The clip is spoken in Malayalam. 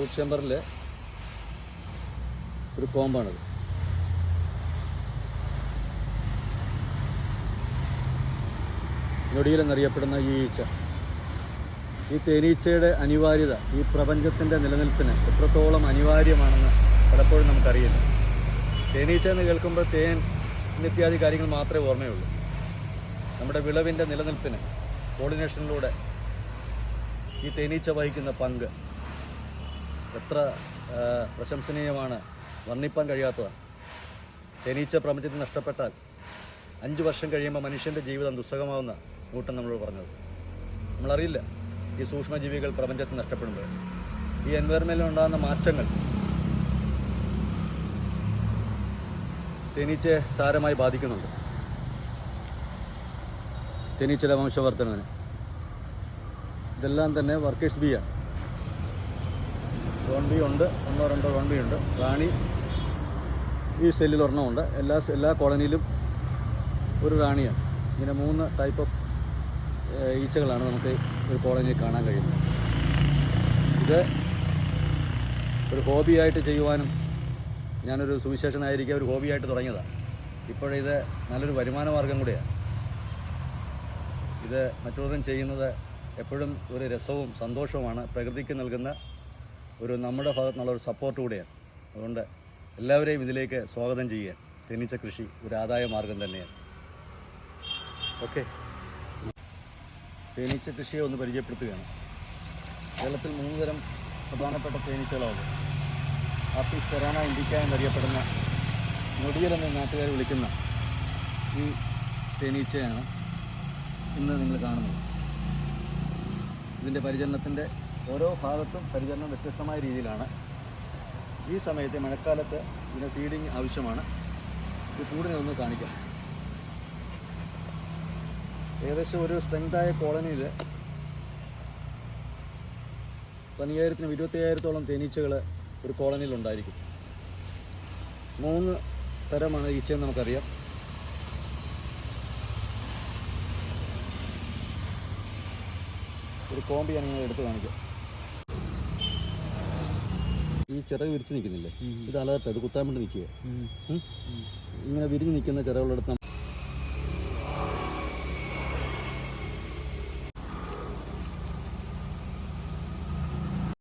ഫുഡ് ചേമ്പറിലെ ഒരു കോമ്പാണത്. ഞൊടിയിലെന്നറിയപ്പെടുന്ന ഈ ഈച്ച. ഈ തേനീച്ചയുടെ അനിവാര്യത ഈ പ്രപഞ്ചത്തിന്റെ നിലനിൽപ്പിന് എത്രത്തോളം അനിവാര്യമാണെന്ന് പലപ്പോഴും നമുക്കറിയില്ല. തേനീച്ച എന്ന് കേൾക്കുമ്പോൾ തേൻ ഇത്യാദി കാര്യങ്ങൾ മാത്രമേ ഓർമ്മയുള്ളൂ. നമ്മുടെ വിളവിന്റെ നിലനിൽപ്പിന് കോർഡിനേഷനിലൂടെ ഈ തേനീച്ച വഹിക്കുന്ന പങ്ക് എത്ര പ്രശംസനീയമാണ്. വർണിപ്പാൻ കഴിയാത്തതാണ്. തേനീച്ച പ്രപഞ്ചത്തിൽ നഷ്ടപ്പെട്ടാൽ അഞ്ച് വർഷം കഴിയുമ്പോൾ മനുഷ്യന്റെ ജീവിതം ദുസ്സഹമാവുന്ന ന്യൂട്ടൻ നമ്മളോട് പറഞ്ഞത്. നമ്മളറിയില്ല ഈ സൂക്ഷ്മജീവികൾ പ്രപഞ്ചത്തിൽ നഷ്ടപ്പെടുമ്പോൾ. ഈ എൻവയറമെന്റിൽ ഉണ്ടാകുന്ന മാറ്റങ്ങൾ തേനീച്ചയെ സാരമായി ബാധിക്കുന്നുണ്ട്. തേനീച്ചയുടെ വംശവർദ്ധനവിന്. ഇതെല്ലാം തന്നെ വർക്കേഴ്സ് ബിയാണ്. ഉണ്ട് ഒന്നോ രണ്ടോ ഉണ്ട്. റാണി ഈ സെല്ലിൽ ഒരെണ്ണമുണ്ട് എല്ലാ എല്ലാ കോളനിയിലും ഒരു റാണിയാണ്. ഇങ്ങനെ മൂന്ന് ടൈപ്പ് ഓഫ് ഈച്ചകളാണ് നമുക്ക് ഒരു കോളനിയിൽ കാണാൻ കഴിയുന്നത്. ഇത് ഒരു ഹോബിയായിട്ട് ചെയ്യുവാനും ഞാനൊരു സുവിശേഷനായിരിക്കും ഒരു ഹോബിയായിട്ട് തുടങ്ങിയതാണ് ഇപ്പോഴിത് നല്ലൊരു വരുമാന മാർഗം കൂടിയാണ് ഇത് മറ്റുള്ളവരും ചെയ്യുന്നത് എപ്പോഴും ഒരു രസവും സന്തോഷവുമാണ്. പ്രകൃതിക്ക് നൽകുന്ന ഒരു നമ്മുടെ ഭാഗത്തു നിന്നുള്ള ഒരു സപ്പോർട്ട് കൂടെയാണ്. അതുകൊണ്ട് എല്ലാവരെയും ഇതിലേക്ക് സ്വാഗതം ചെയ്യുക. തേനീച്ച കൃഷി ഒരു ആദായ മാർഗം തന്നെയാണ്. ഓക്കെ തേനീച്ച കൃഷിയെ ഒന്ന് പരിചയപ്പെടുത്തുകയാണ്. കേരളത്തിൽ മൂന്ന് തരം പ്രധാനപ്പെട്ട തേനീച്ചകളാണ്. ആപ്പീസ് സെറാന ഇൻഡിക്ക എന്നറിയപ്പെടുന്ന നൊടിയൽ എന്ന നാട്ടുകാർ വിളിക്കുന്ന ഈ തേനീച്ചയാണ് ഇന്ന് നിങ്ങൾ കാണുന്നത്. ഇതിന്റെ പരിചരണത്തിന്റെ ഓരോ ഭാഗത്തും പരിചരണം വ്യത്യസ്തമായ രീതിയിലാണ്. ഈ സമയത്ത് മഴക്കാലത്ത് ഇതിന് ഫീഡിങ് ആവശ്യമാണ്. ഇത് കൂടിനെ ഒന്ന് കാണിക്കാം. ഏകദേശം ഒരു സ്ട്രെങ്തായ കോളനിയിൽ പതിനയ്യായിരത്തിനും ഇരുപത്തയ്യായിരത്തോളം തേനീച്ചകൾ ഒരു കോളനിയിൽ ഉണ്ടായിരിക്കും. മൂന്ന് തരമാണ് ഈച്ചയെന്ന് നമുക്കറിയാം. ഒരു കോമ്പി ഞാൻ എടുത്ത് കാണിക്കാം. ഈ ചിറക് വിരിച്ച് നിൽക്കുന്നില്ലേ? ഇത് അലർട്ട് അത് കുത്താൻ വേണ്ടി നിൽക്കുക. ഇങ്ങനെ വിരിഞ്ഞ് നിൽക്കുന്ന ചിറകുകളെടുത്ത്